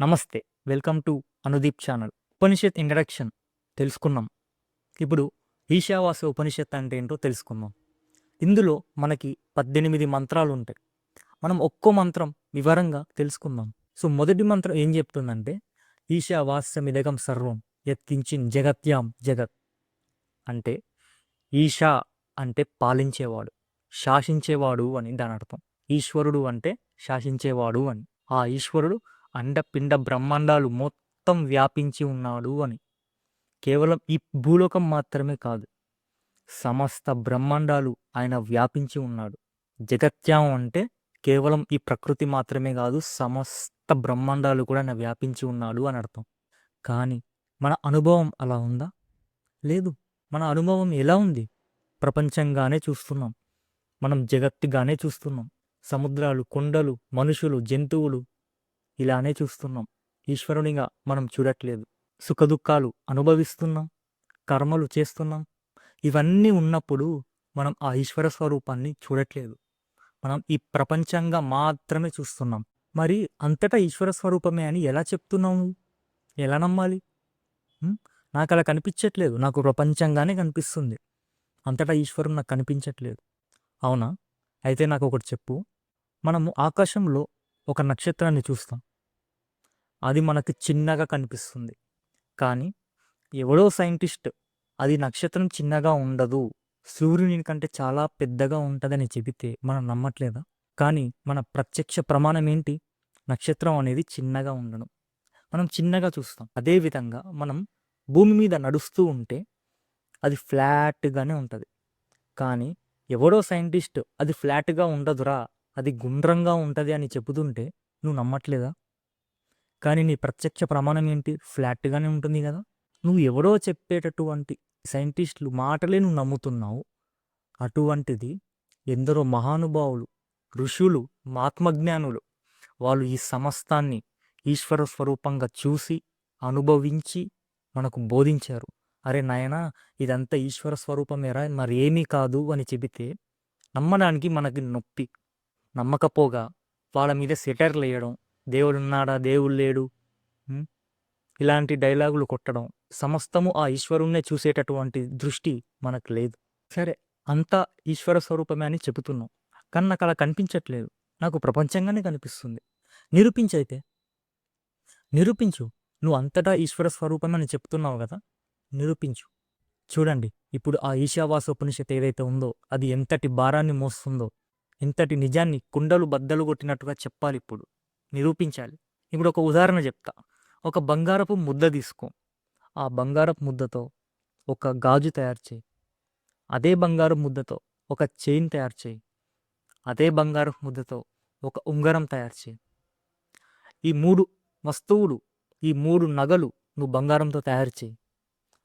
నమస్తే welcome to Anudeep channel. Upanishad introduction. తెలుసుకున్నాం. ఇప్పుడు ఈశావాస ఉపనిషత్ అంటే ఏంటో తెలుసుకుందాం. ఇందులో మనకి పద్దెనిమిది మంత్రాలు ఉంటాయి మనం ఒక్కో మంత్రం వివరంగా తెలుసుకుందాం. సో మొదటి మంత్రం ఏం చెప్తుందంటే ఈశావాస్యమిదగం సర్వం యత్కించిన్ జగత్యాం జగత్. అంటే ఈశా అంటే పాలించేవాడు శాసించేవాడు అని దాని అర్థం ఈశ్వరుడు అంటే శాసించేవాడు అని. ఆ ఈశ్వరుడు అండపిండ బ్రహ్మాండాలు మొత్తం వ్యాపించి ఉన్నాడు అని. కేవలం ఈ భూలోకం మాత్రమే కాదు సమస్త బ్రహ్మాండాలు ఆయన వ్యాపించి ఉన్నాడు. జగత్యాం అంటే కేవలం ఈ ప్రకృతి మాత్రమే కాదు సమస్త బ్రహ్మాండాలు కూడా ఆయన వ్యాపించి ఉన్నాడు అని అర్థం. కానీ మన అనుభవం అలా ఉందా? లేదు. మన అనుభవం ఎలా ఉంది? ప్రపంచంగానే చూస్తున్నాం. మనం జగత్తుగానే చూస్తున్నాం. సముద్రాలు కొండలు మనుషులు జంతువులు ఇలానే చూస్తున్నాం. ఈశ్వరునిగా మనం చూడట్లేదు. సుఖదుఖాలు అనుభవిస్తున్నాం. కర్మలు చేస్తున్నాం. ఇవన్నీ ఉన్నప్పుడు మనం ఆ ఈశ్వర స్వరూపాన్ని చూడట్లేదు. మనం ఈ ప్రపంచంగా మాత్రమే చూస్తున్నాం. మరి అంతటా ఈశ్వర స్వరూపమే అని ఎలా చెప్తున్నావు? ఎలా నమ్మాలి? నాకు అలా కనిపించట్లేదు. నాకు ప్రపంచంగానే కనిపిస్తుంది. అంతటా ఈశ్వరుడు నాకు కనిపించట్లేదు. అవునా? అయితే నాకు ఒకటి చెప్పు. మనము ఆకాశంలో ఒక నక్షత్రాన్ని చూస్తాం. అది మనకు చిన్నగా కనిపిస్తుంది. కానీ ఎవడో సైంటిస్ట్ అది నక్షత్రం చిన్నగా ఉండదు. సూర్యుని కంటే చాలా పెద్దగా ఉంటుందని చెబితే మనం నమ్మట్లేదా? కానీ మన ప్రత్యక్ష ప్రమాణం ఏంటి? నక్షత్రం అనేది చిన్నగా ఉండడం. మనం చిన్నగా చూస్తాం. అదేవిధంగా మనం భూమి మీద నడుస్తూ ఉంటే అది ఫ్లాట్గానే ఉంటుంది. కానీ ఎవడో సైంటిస్ట్ అది ఫ్లాట్గా ఉండదురా అది గుండ్రంగా ఉంటుంది అని చెబుతుంటే నువ్వు నమ్మట్లేదా? కానీ నీ ప్రత్యక్ష ప్రమాణం ఏంటి? ఫ్లాట్గానే ఉంటుంది కదా. నువ్వు ఎవరో చెప్పేటటువంటి సైంటిస్టులు మాటలే నువ్వు నమ్ముతున్నావు. అటువంటిది ఎందరో మహానుభావులు ఋషులు మహాత్మజ్ఞానులు వాళ్ళు ఈ సమస్తాన్ని ఈశ్వర స్వరూపంగా చూసి అనుభవించి మనకు బోధించారు. అరే నాయనా ఇదంతా ఈశ్వర స్వరూపమేరా మరి ఏమీ కాదు అని చెబితే నమ్మడానికి మనకి నొప్పి నమ్మకపోగా వాళ్ళ మీద సెటర్లు వేయడం దేవుడు ఉన్నాడా దేవుడు లేడు. ఇలాంటి డైలాగులు కొట్టడం సమస్తము ఆ ఈశ్వరుణ్ణే చూసేటటువంటి దృష్టి మనకు లేదు. సరే అంతా ఈశ్వర స్వరూపమే అని చెబుతున్నాం. కానీ నాకు అలా కనిపించట్లేదు. నాకు ప్రపంచంగానే కనిపిస్తుంది. నిరూపించైతే? నిరూపించు. నువ్వు అంతటా ఈశ్వర స్వరూపం అని చెప్తున్నావు కదా? నిరూపించు. చూడండి ఇప్పుడు ఆ ఈశావాస ఉపనిషత్ ఏదైతే ఉందో అది ఎంతటి భారాన్ని మోస్తుందో ఎంతటి నిజాన్ని కుండలు బద్దలు కొట్టినట్టుగా చెప్పాలి ఇప్పుడు నిరూపించాలి. ఇప్పుడు ఒక ఉదాహరణ చెప్తా. ఒక బంగారపు ముద్ద తీసుకో. ఆ బంగారపు ముద్దతో ఒక గాజు తయారు చేయి. అదే బంగారం ముద్దతో ఒక చైన్ తయారు చేయి. అదే బంగారం ముద్దతో ఒక ఉంగరం తయారు చేయి. ఈ మూడు వస్తువులు ఈ మూడు నగలు నువ్వు బంగారంతో తయారు చేయి.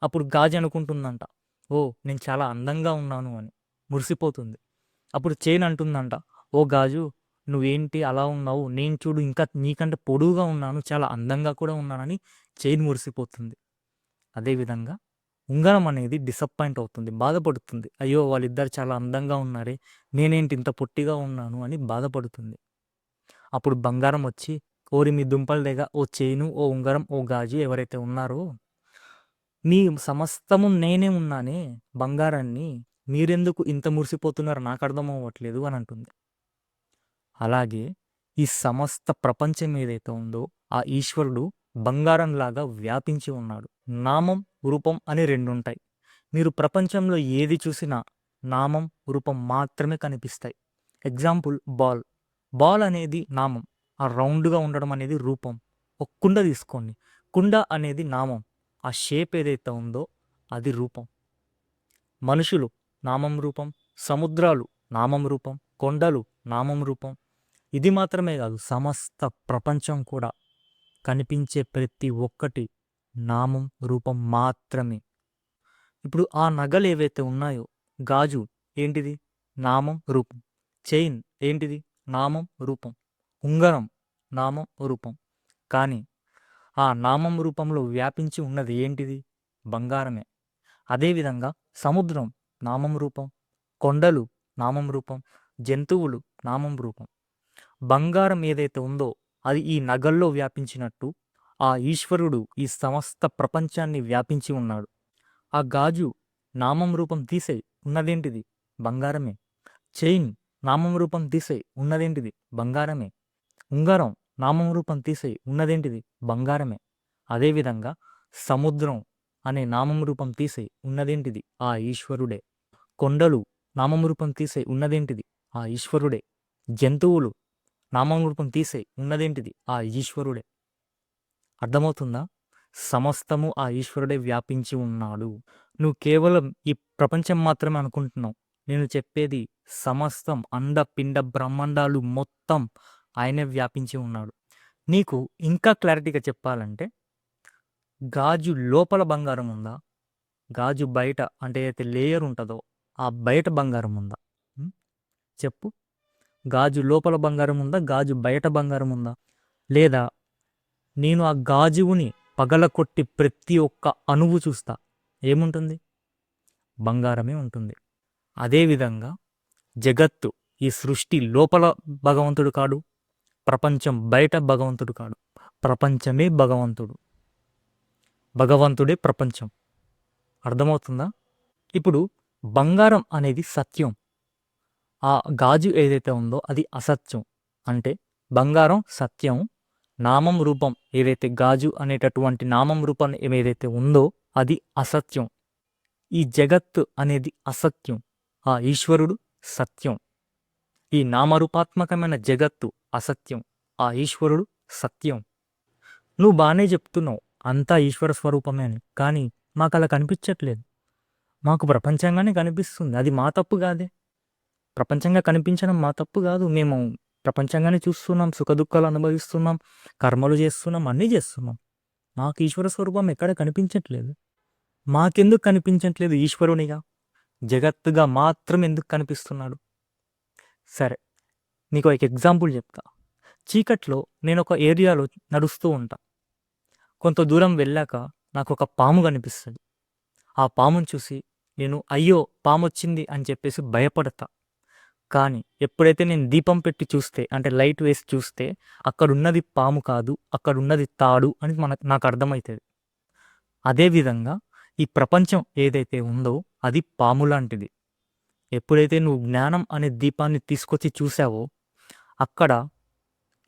అప్పుడు గాజు అనుకుంటుందంట. ఓ నేను చాలా అందంగా ఉన్నాను అని. మురిసిపోతుంది. అప్పుడు చైన్ అంటుందంట. ఓ గాజు నువ్వేంటి అలా ఉన్నావు? నేను చూడు ఇంకా నీకంటే పొడువుగా ఉన్నాను చాలా అందంగా కూడా ఉన్నానని చైన్ మురిసిపోతుంది. అదేవిధంగా ఉంగరం అనేది డిసప్పాయింట్ అవుతుంది బాధపడుతుంది. అయ్యో వాళ్ళిద్దరు చాలా అందంగా ఉన్నారే నేనేంటి ఇంత పొట్టిగా ఉన్నాను అని బాధపడుతుంది. అప్పుడు బంగారం వచ్చి ఓరి మీ దుంపల దగ్గర ఓ చైను ఓ ఉంగరం ఓ గాజు ఎవరైతే ఉన్నారో మీ సమస్తము నేనే ఉన్నానే బంగారాన్ని మీరెందుకు ఇంత మురిసిపోతున్నారో నాకు అర్థం అవ్వట్లేదు అని అంటుంది. అలాగే ఈ సమస్త ప్రపంచం ఏదైతే ఉందో ఆ ఈశ్వరుడు బంగారంలాగా వ్యాపించి ఉన్నాడు. నామం రూపం అని రెండు ఉంటాయి మీరు ప్రపంచంలో ఏది చూసినా నామం రూపం మాత్రమే కనిపిస్తాయి. Example ball. బాల్ అనేది నామం. ఆ రౌండ్గా ఉండడం అనేది రూపం. ఒక కుండ తీసుకోండి. కుండ అనేది నామం. ఆ షేప్ ఏదైతే ఉందో అది రూపం. మనుషులు నామం రూపం. సముద్రాలు నామం రూపం. కొండలు నామం రూపం. ఇది మాత్రమే కాదు సమస్త ప్రపంచం కూడా కనిపించే ప్రతి ఒక్కటి నామం రూపం మాత్రమే. ఇప్పుడు ఆ నగలు ఏవైతే ఉన్నాయో గాజు ఏంటిది? నామం రూపం. చైన్ ఏంటిది? నామం రూపం. ఉంగరం నామం రూపం. కానీ ఆ నామం రూపంలో వ్యాపించి ఉన్నది ఏంటిది? బంగారమే. అదేవిధంగా సముద్రం నామం రూపం. కొండలు నామం రూపం. జంతువులు నామం రూపం. బంగారం ఏదైతే ఉందో అది ఈ నగల్లో వ్యాపించినట్టు ఆ ఈశ్వరుడు ఈ సమస్త ప్రపంచాన్ని వ్యాపించి ఉన్నాడు. ఆ గాజు నామం రూపం తీసే ఉన్నదేంటిది? బంగారమే. చైన్ నామం రూపం తీసే ఉన్నదేంటిది? బంగారమే. ఉంగరం నామం రూపం తీసే ఉన్నదేంటిది? బంగారమే. అదేవిధంగా సముద్రం అనే నామం రూపం తీసే ఉన్నదేంటిది? ఆ ఈశ్వరుడే. కొండలు నామం రూపం తీసే ఉన్నదేంటిది? ఆ ఈశ్వరుడే. జంతువులు నామరూపం తీసే ఉన్నదేంటిది? ఆ ఈశ్వరుడే. అర్థమవుతుందా? సమస్తము ఆ ఈశ్వరుడే వ్యాపించి ఉన్నాడు. నువ్వు కేవలం ఈ ప్రపంచం మాత్రమే అనుకుంటున్నావు. నేను చెప్పేది సమస్తం అండ పిండ బ్రహ్మాండాలు మొత్తం ఆయనే వ్యాపించి ఉన్నాడు. నీకు ఇంకా క్లారిటీగా చెప్పాలంటే గాజు లోపల బంగారం ఉందా? గాజు బయట అంటే అయితే లేయర్ ఉంటుందో ఆ బయట బంగారం ఉందా? చెప్పు. గాజు లోపల బంగారం ఉందా? గాజు బయట బంగారం ఉందా? లేదా నేను ఆ గాజువుని పగలకొట్టి ప్రతి ఒక్క అణువు చూస్తా. ఏముంటుంది? బంగారమే ఉంటుంది. అదేవిధంగా జగత్తు ఈ సృష్టి లోపల భగవంతుడు కాడు. ప్రపంచం బయట భగవంతుడు కాడు. ప్రపంచమే భగవంతుడు. భగవంతుడే ప్రపంచం. అర్థమవుతుందా? ఇప్పుడు బంగారం అనేది సత్యం. ఆ గాజు ఏదైతే ఉందో అది అసత్యం. అంటే బంగారం సత్యం నామం రూపం ఏదైతే గాజు అనేటటువంటి నామం రూపం ఏదైతే ఉందో అది అసత్యం. ఈ జగత్తు అనేది అసత్యం. ఆ ఈశ్వరుడు సత్యం. ఈ నామరూపాత్మకమైన జగత్తు అసత్యం. ఆ ఈశ్వరుడు సత్యం. నువ్వు బాగానే చెప్తున్నావు. అంతా ఈశ్వర స్వరూపమే అని. కానీ మాకు అలా కనిపించట్లేదు. మాకు ప్రపంచంగానే కనిపిస్తుంది. అది మా తప్పు కాదే. ప్రపంచంగా కనిపించడం మా తప్పు కాదు. మేము ప్రపంచంగానే చూస్తున్నాం సుఖదుఖాలు అనుభవిస్తున్నాం కర్మలు చేస్తున్నాం అన్నీ చేస్తున్నాం. మాకు ఈశ్వర స్వరూపం ఎక్కడ కనిపించట్లేదు. మాకెందుకు కనిపించట్లేదు ఈశ్వరునిగా? జగత్తుగా మాత్రం ఎందుకు కనిపిస్తున్నాడు? సరే నీకు ఒక ఎగ్జాంపుల్ చెప్తా. చీకట్లో నేను ఒక ఏరియాలో నడుస్తూ ఉంటా. కొంత దూరం వెళ్ళాక నాకు ఒక పాము కనిపిస్తుంది. ఆ పామును చూసి నేను అయ్యో పాము వచ్చింది అని చెప్పేసి భయపడతా. కానీ ఎప్పుడైతే నేను దీపం పెట్టి చూస్తే అంటే లైట్ వేసి చూస్తే అక్కడున్నది పాము కాదు అక్కడున్నది తాడు అని మనకు నాకు అర్థమవుతుంది అదేవిధంగా ఈ ప్రపంచం ఏదైతే ఉందో అది పాము లాంటిది. ఎప్పుడైతే నువ్వు జ్ఞానం అనే దీపాన్ని తీసుకొచ్చి చూసావో అక్కడ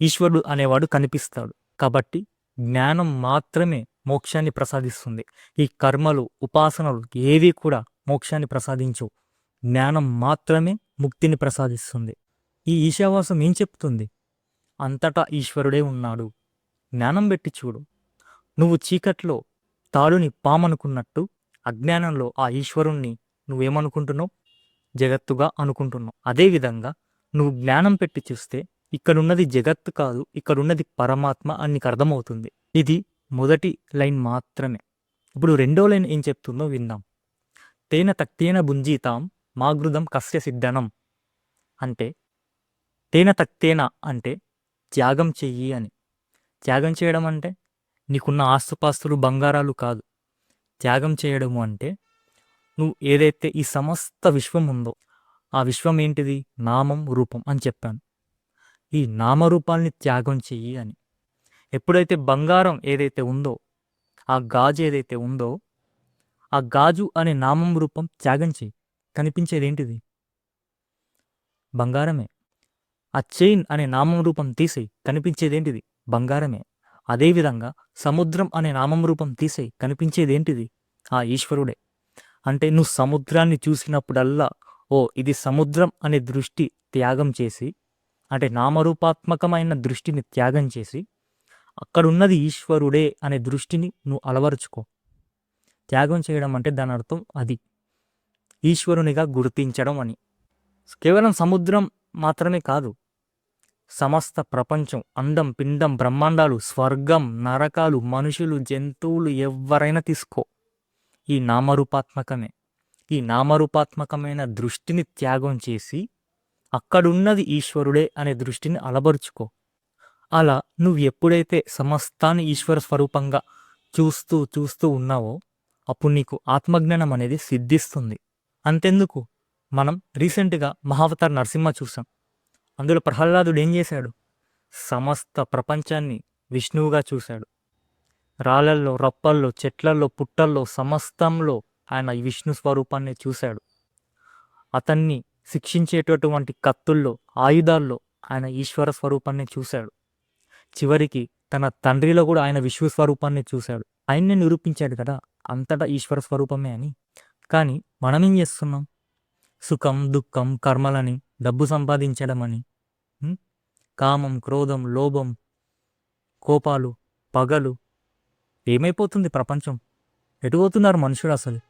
ఈశ్వరుడు అనేవాడు కనిపిస్తాడు. కాబట్టి జ్ఞానం మాత్రమే మోక్షాన్ని ప్రసాదిస్తుంది. ఈ కర్మలు ఉపాసనలు ఏవి కూడా మోక్షాన్ని ప్రసాదించవు. జ్ఞానం మాత్రమే ముక్తిని ప్రసాదిస్తుంది. ఈ ఈశావాసం ఏం చెప్తుంది? అంతటా ఈశ్వరుడే ఉన్నాడు. జ్ఞానం పెట్టి చూడు. నువ్వు చీకట్లో తాడుని పామనుకున్నట్టు అజ్ఞానంలో ఆ ఈశ్వరుణ్ణి నువ్వేమనుకుంటున్నావు? జగత్తుగా అనుకుంటున్నావు. అదేవిధంగా నువ్వు జ్ఞానం పెట్టి చూస్తే ఇక్కడున్నది జగత్తు కాదు ఇక్కడున్నది పరమాత్మ అని నీకు అర్థమవుతుంది. ఇది మొదటి లైన్ మాత్రమే. ఇప్పుడు రెండో లైన్ ఏం చెప్తుందో విందాం. తేన తక్తేన భుంజీతాం మాగృదం కస్య సిద్ధనం అంటే తేన తక్తేన అంటే త్యాగం చెయ్యి అని. త్యాగం చేయడం అంటే నీకున్న ఆస్తుపాస్తులు బంగారాలు కాదు. త్యాగం చేయడము అంటే నువ్వు ఏదైతే ఈ సమస్త విశ్వం ఉందో ఆ విశ్వం ఏంటిది? నామం రూపం అని చెప్పాను. ఈ నామరూపాల్ని త్యాగం చెయ్యి అని. ఎప్పుడైతే బంగారం ఏదైతే ఉందో ఆ గాజు ఏదైతే ఉందో ఆ గాజు అనే నామం రూపం త్యాగం చెయ్యి. కనిపించేది ఏంటిది బంగారమే. ఆ చైన్ అనే నామం రూపం తీసి కనిపించేదేంటిది? బంగారమే. అదేవిధంగా సముద్రం అనే నామం రూపం తీసి కనిపించేదేంటిది? ఆ ఈశ్వరుడే. అంటే నువ్వు సముద్రాన్ని చూసినప్పుడల్లా ఓ ఇది సముద్రం అనే దృష్టి త్యాగం చేసి అంటే నామరూపాత్మకమైన దృష్టిని త్యాగం చేసి అక్కడున్నది ఈశ్వరుడే అనే దృష్టిని నువ్వు అలవరుచుకో. త్యాగం చేయడం అంటే దాని అర్థం అది. ఈశ్వరునిగా గుర్తించడం అని. కేవలం సముద్రం మాత్రమే కాదు సమస్త ప్రపంచం అందం పిండం బ్రహ్మాండాలు స్వర్గం నరకాలు మనుషులు జంతువులు ఎవరైనా తీసుకో. ఈ నామరూపాత్మకమే. ఈ నామరూపాత్మకమైన దృష్టిని త్యాగం చేసి అక్కడున్నది ఈశ్వరుడే అనే దృష్టిని అలబరుచుకో. అలా నువ్వు ఎప్పుడైతే సమస్తాన్ని ఈశ్వర స్వరూపంగా చూస్తూ చూస్తూ ఉన్నావో అప్పుడు నీకు ఆత్మజ్ఞానం అనేది సిద్ధిస్తుంది. అంతెందుకు? మనం రీసెంట్గా మహావతార్ నరసింహ చూసాం. అందులో ప్రహ్లాదుడు ఏం చేశాడు? సమస్త ప్రపంచాన్ని విష్ణువుగా చూశాడు. రాళ్ళల్లో రప్పల్లో చెట్లల్లో పుట్టల్లో సమస్తంలో ఆయన విష్ణు స్వరూపాన్ని చూశాడు. అతన్ని శిక్షించేటటువంటి కత్తుల్లో ఆయుధాల్లో ఆయన ఈశ్వర స్వరూపాన్ని చూశాడు. చివరికి తన తండ్రిలో కూడా ఆయన విశ్వస్వరూపాన్ని చూశాడు. ఆయన్ని నిరూపించాడు కదా అంతటా ఈశ్వర స్వరూపమే అని. కానీ మనమేం చేస్తున్నాం? సుఖం దుఃఖం కర్మలని డబ్బు సంపాదించడం అని కామం క్రోధం లోభం కోపాలు పగలు ఏమైపోతుంది ప్రపంచం? ఎటుపోతున్నారు మనుషుడు అసలు?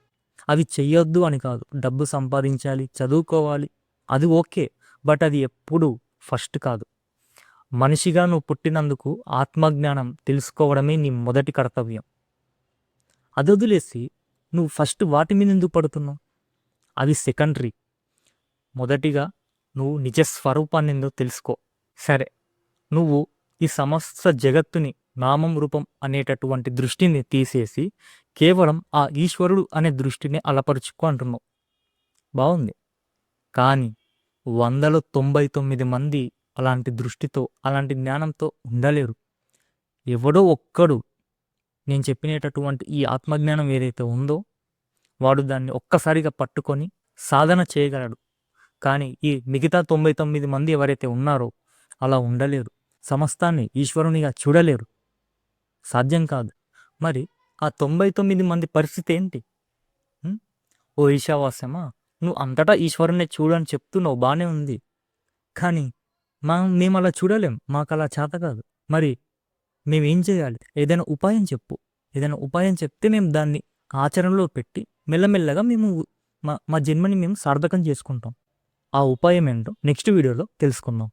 అవి చెయ్యొద్దు అని కాదు. డబ్బు సంపాదించాలి చదువుకోవాలి అది ఓకే బట్ అది ఎప్పుడు ఫస్ట్ కాదు. మనిషిగా నువ్వు పుట్టినందుకు ఆత్మజ్ఞానం తెలుసుకోవడమే నీ మొదటి కర్తవ్యం. అది వదిలేసి నువ్వు ఫస్ట్ వాటి మీద ఎందుకు పడుతున్నావు? అది సెకండరీ. మొదటిగా నువ్వు నిజ స్వరూపాన్ని ఎందుకు తెలుసుకో? సరే నువ్వు ఈ సమస్త జగత్తుని నామం రూపం అనేటటువంటి దృష్టిని తీసేసి కేవలం ఆ ఈశ్వరుడు అనే దృష్టిని అలపరుచుకో అంటున్నావు. బాగుంది కానీ వందలో తొంభై తొమ్మిది మంది అలాంటి దృష్టితో అలాంటి జ్ఞానంతో ఉండలేరు. ఎవడో ఒక్కడు నేను చెప్పినటువంటి ఈ ఆత్మజ్ఞానం ఏదైతే ఉందో వాడు దాన్ని ఒక్కసారిగా పట్టుకొని సాధన చేయగలడు. కానీ ఈ మిగతా తొంభై తొమ్మిది మంది ఎవరైతే ఉన్నారో అలా ఉండలేరు. సమస్తాన్ని ఈశ్వరునిగా చూడలేరు. సాధ్యం కాదు. మరి ఆ తొంభై తొమ్మిది మంది పరిస్థితి ఏంటి? ఓ ఈశావాస్యమా? నువ్వు అంతటా ఈశ్వరునే చూడని చెప్తున్నావు బాగానే ఉంది. కానీ మా మేము అలా చూడలేం. మాకు అలా చేత కాదు. మరి మేమేం చేయాలి? ఏదైనా ఉపాయం చెప్పు. ఏదైనా ఉపాయం చెప్తే మేము దాన్ని ఆచరణలో పెట్టి మెల్లమెల్లగా మేము మా మా జన్మని మేము సార్థకం చేసుకుంటాం. ఆ ఉపాయం ఏంటో నెక్స్ట్ వీడియోలో తెలుసుకుందాం.